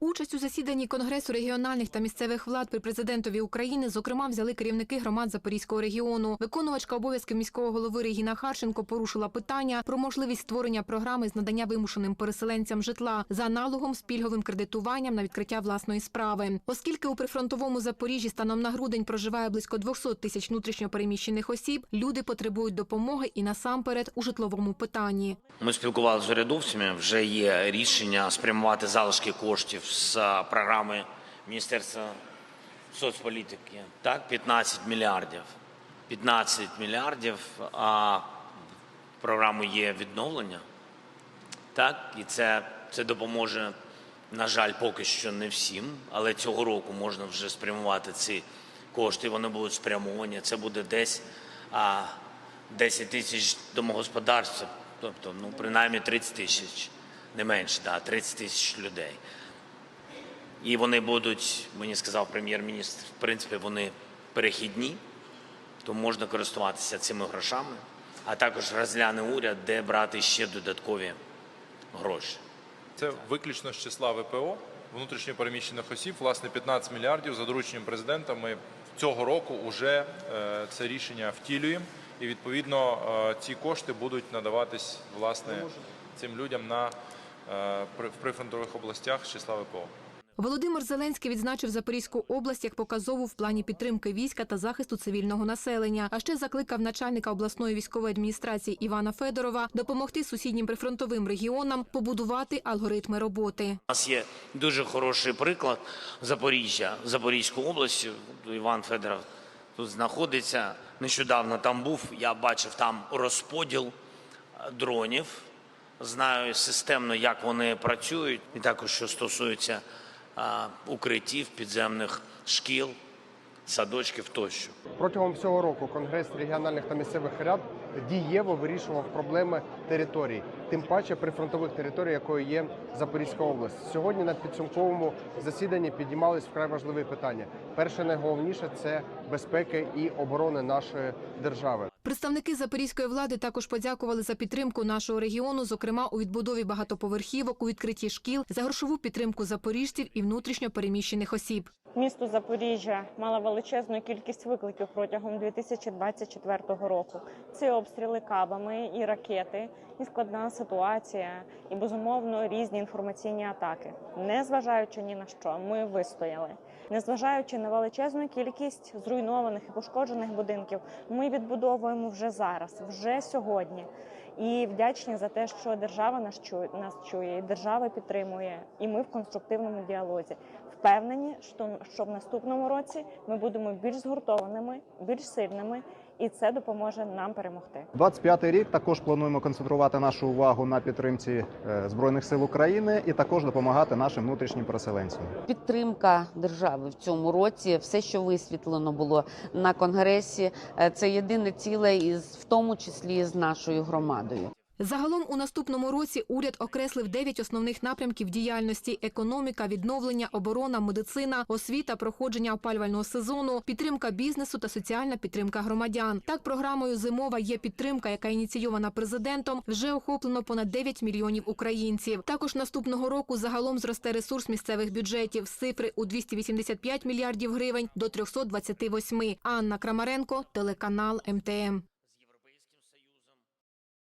Участь у засіданні Конгресу регіональних та місцевих влад при президентові України, зокрема, взяли керівники громад Запорізького регіону. Виконувачка обов'язків міського голови Регіна Харченко порушила питання про можливість створення програми з надання вимушеним переселенцям житла за аналогом з пільговим кредитуванням на відкриття власної справи. Оскільки у прифронтовому Запоріжжі станом на грудень проживає близько 200 тисяч внутрішньопереміщених осіб, люди потребують допомоги і насамперед у житловому питанні. Ми спілкувалися з урядовцями. Вже є рішення спрямувати залишки коштів з програми Міністерства соцполітики. Так, 15 мільярдів. 15 мільярдів. А програму є відновлення. Так, і це, це допоможе, на жаль, поки що не всім, але цього року можна вже спрямувати ці кошти. Вони будуть спрямовані. Це буде десь а, 10 тисяч домогосподарств, тобто ну, принаймні 30 тисяч, не менше, да, 30 тисяч людей. І вони будуть, мені сказав прем'єр-міністр, в принципі, вони перехідні, то можна користуватися цими грошами, а також розгляне уряд, де брати ще додаткові гроші. Це виключно з числа ВПО, внутрішньо переміщених осіб, власне, 15 мільярдів за дорученням президента. Ми цього року вже е, це рішення втілюємо, і відповідно е, ці кошти будуть надаватись власне цим людям на е, при- в прифронтових областях з числа ВПО. Володимир Зеленський відзначив Запорізьку область як показову в плані підтримки війська та захисту цивільного населення. А ще закликав начальника обласної військової адміністрації Івана Федорова допомогти сусіднім прифронтовим регіонам побудувати алгоритми роботи. У нас є дуже хороший приклад Запоріжжя, Запорізької області. Іван Федоров тут знаходиться. Нещодавно там був. Я бачив там розподіл дронів. Знаю системно, як вони працюють, і також що стосується укриттів, підземних шкіл, садочків тощо. Протягом всього року Конгрес регіональних та місцевих рад дієво вирішував проблеми територій, тим паче прифронтових територій, якою є Запорізька область. Сьогодні на підсумковому засіданні піднімались вкрай важливі питання. Перше найголовніше це безпеки і оборони нашої держави. Представники запорізької влади також подякували за підтримку нашого регіону, зокрема у відбудові багатоповерхівок, у відкритті шкіл, за грошову підтримку запоріжців і внутрішньо переміщених осіб. Місто Запоріжжя мало величезну кількість викликів протягом 2024 року. Це обстріли кабами і ракети, і складна ситуація, і безумовно різні інформаційні атаки. Незважаючи ні на що, ми вистояли. Незважаючи на величезну кількість зруйнованих і пошкоджених будинків, ми відбудовуємо вже зараз, вже сьогодні. І вдячні за те, що держава нас чує, нас чує, і держава підтримує, і ми в конструктивному діалозі. Впевнені, що, що в наступному році ми будемо більш згуртованими, більш сильними, і це допоможе нам перемогти. 25-й рік також плануємо концентрувати нашу увагу на підтримці е, збройних сил України і також допомагати нашим внутрішнім переселенцям. Підтримка держави в цьому році, все, що висвітлено було на конгресі, е, це єдине ціле, із в тому числі з нашою громадою. Загалом у наступному році уряд окреслив дев'ять основних напрямків діяльності: економіка, відновлення, оборона, медицина, освіта, проходження опалювального сезону, підтримка бізнесу та соціальна підтримка громадян. Так, програмою зимова є підтримка, яка ініційована президентом. Вже охоплено понад 9 мільйонів українців. Також наступного року загалом зросте ресурс місцевих бюджетів з цифри у 285 мільярдів гривень до 328. Анна Крамаренко, телеканал МТМ.